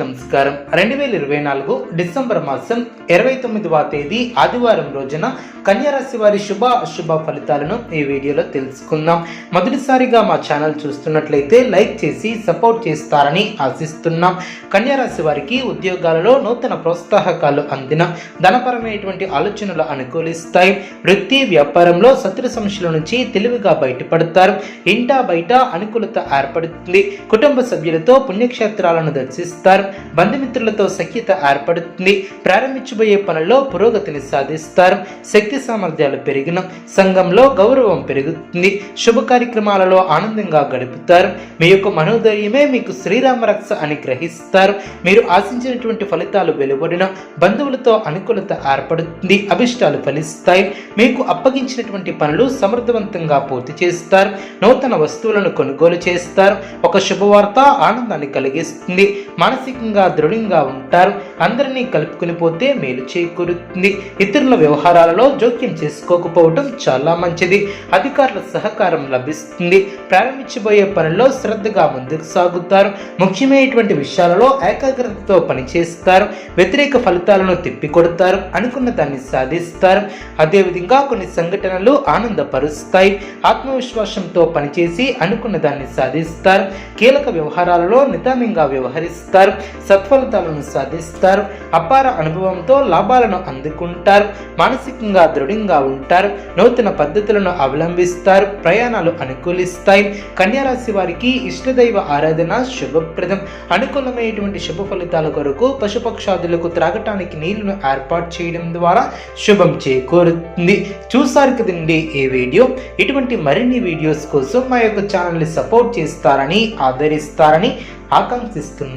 నమస్కారం. రెండు వేల ఇరవై నాలుగు డిసెంబర్ మాసం ఇరవై తొమ్మిదవ తేదీ ఆదివారం రోజున కన్యారాశి వారి శుభ అశుభ ఫలితాలను ఈ వీడియోలో తెలుసుకుందాం. మొదటిసారిగా మా ఛానల్ చూస్తున్నట్లయితే లైక్ చేసి సపోర్ట్ చేస్తారని ఆశిస్తున్నాం. కన్యారాశి వారికి ఉద్యోగాలలో నూతన ప్రోత్సాహకాలు అందిన ధనపరమైనటువంటి ఆలోచనలు అనుకూలిస్తాయి. వృత్తి వ్యాపారంలో శత్రు సమస్యల నుంచి తెలివిగా బయటపడతారు. ఇంటా బయట అనుకూలత ఏర్పడుతుంది. కుటుంబ సభ్యులతో పుణ్యక్షేత్రాలను దర్శిస్తారు. బంధుమిత్రులతో సఖ్యత ఏర్పడుతుంది. ప్రారంభించబోయే పనుల్లో పురోగతిని సాధిస్తారు. శక్తి సామర్థ్యాలు పెరిగిన సంఘంలో గౌరవం పెరుగుతుంది. శుభ కార్యక్రమాలలో ఆనందంగా గడుపుతారు. మీ యొక్క మనోధైర్యమే మీకు శ్రీరామ రక్ష అని గ్రహిస్తారు. మీరు ఆశించినటువంటి ఫలితాలు వెలువడిన బంధువులతో అనుకూలత ఏర్పడుతుంది. అభిష్టాలు ఫలిస్తాయి. మీకు అప్పగించినటువంటి పనులు సమర్థవంతంగా పూర్తి చేస్తారు. నూతన వస్తువులను కొనుగోలు చేస్తారు. ఒక శుభవార్త ఆనందాన్ని కలిగిస్తుంది. మానసిక మానసికంగా దృఢంగా ఉంటారు. అందరినీ కలుపుకుని పోతే మేలు చేకూరుతుంది. ఇతరుల వ్యవహారాలలో జోక్యం చేసుకోకపోవటం చాలా మంచిది. అధికారుల సహకారం లభిస్తుంది. ప్రారంభించబోయే పనుల్లో శ్రద్ధగా ముందుకు సాగుతారు. ముఖ్యమైనటువంటి విషయాలలో ఏకాగ్రతతో పనిచేస్తారు. వ్యతిరేక ఫలితాలను తిప్పికొడతారు. అనుకున్న దాన్ని సాధిస్తారు. అదేవిధంగా కొన్ని సంఘటనలు ఆనందపరుస్తాయి. ఆత్మవిశ్వాసంతో పనిచేసి అనుకున్న దాన్ని సాధిస్తారు. కీలక వ్యవహారాలలో నిదానంగా వ్యవహరిస్తారు. సత్ఫలితాలను సాధిస్తారు. అపార అనుభవంతో లాభాలను అందుకుంటారు మానసికంగా దృఢంగా ఉంటారు నూతన పద్ధతులను అవలంబిస్తారు ప్రయాణాలు అనుకూలిస్తాయి. కన్యారాశి వారికి ఇష్టదైవ ఆరాధన శుభప్రదం. అనుకూలమైనటువంటి శుభ ఫలితాల కొరకు పశుపక్షాదులకు త్రాగటానికి నీళ్ళను ఏర్పాటు చేయడం ద్వారా శుభం చేకూరుతుంది. చూసారు కదండి ఈ వీడియో. ఇటువంటి మరిన్ని వీడియోస్ కోసం మా యొక్క ఛానల్ని సపోర్ట్ చేస్తారని ఆదరిస్తారని ఆకాంక్షిస్తున్నాను.